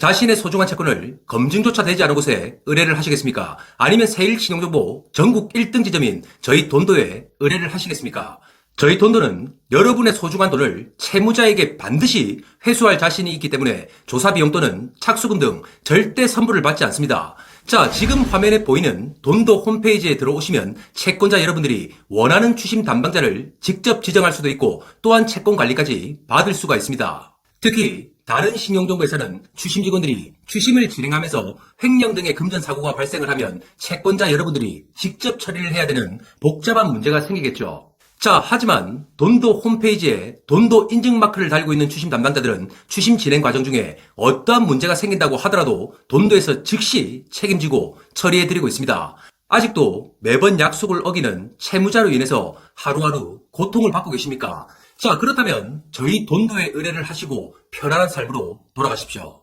자신의 소중한 채권을 검증조차 되지 않은 곳에 의뢰를 하시겠습니까? 아니면 세일 신용정보 전국 1등 지점인 저희 돈도에 의뢰를 하시겠습니까? 저희 돈도는 여러분의 소중한 돈을 채무자에게 반드시 회수할 자신이 있기 때문에 조사 비용 또는 착수금 등 절대 선불을 받지 않습니다. 자, 지금 화면에 보이는 돈도 홈페이지에 들어오시면 채권자 여러분들이 원하는 추심 담당자를 직접 지정할 수도 있고 또한 채권 관리까지 받을 수가 있습니다. 특히 다른 신용정보에서는 추심 직원들이 추심을 진행하면서 횡령 등의 금전 사고가 발생을 하면 채권자 여러분들이 직접 처리를 해야 되는 복잡한 문제가 생기겠죠. 자, 하지만 돈도 홈페이지에 돈도 인증 마크를 달고 있는 추심 담당자들은 추심 진행 과정 중에 어떠한 문제가 생긴다고 하더라도 돈도에서 즉시 책임지고 처리해드리고 있습니다. 아직도 매번 약속을 어기는 채무자로 인해서 하루하루 고통을 받고 계십니까? 자, 그렇다면 저희 돈도에 의뢰를 하시고 편안한 삶으로 돌아가십시오.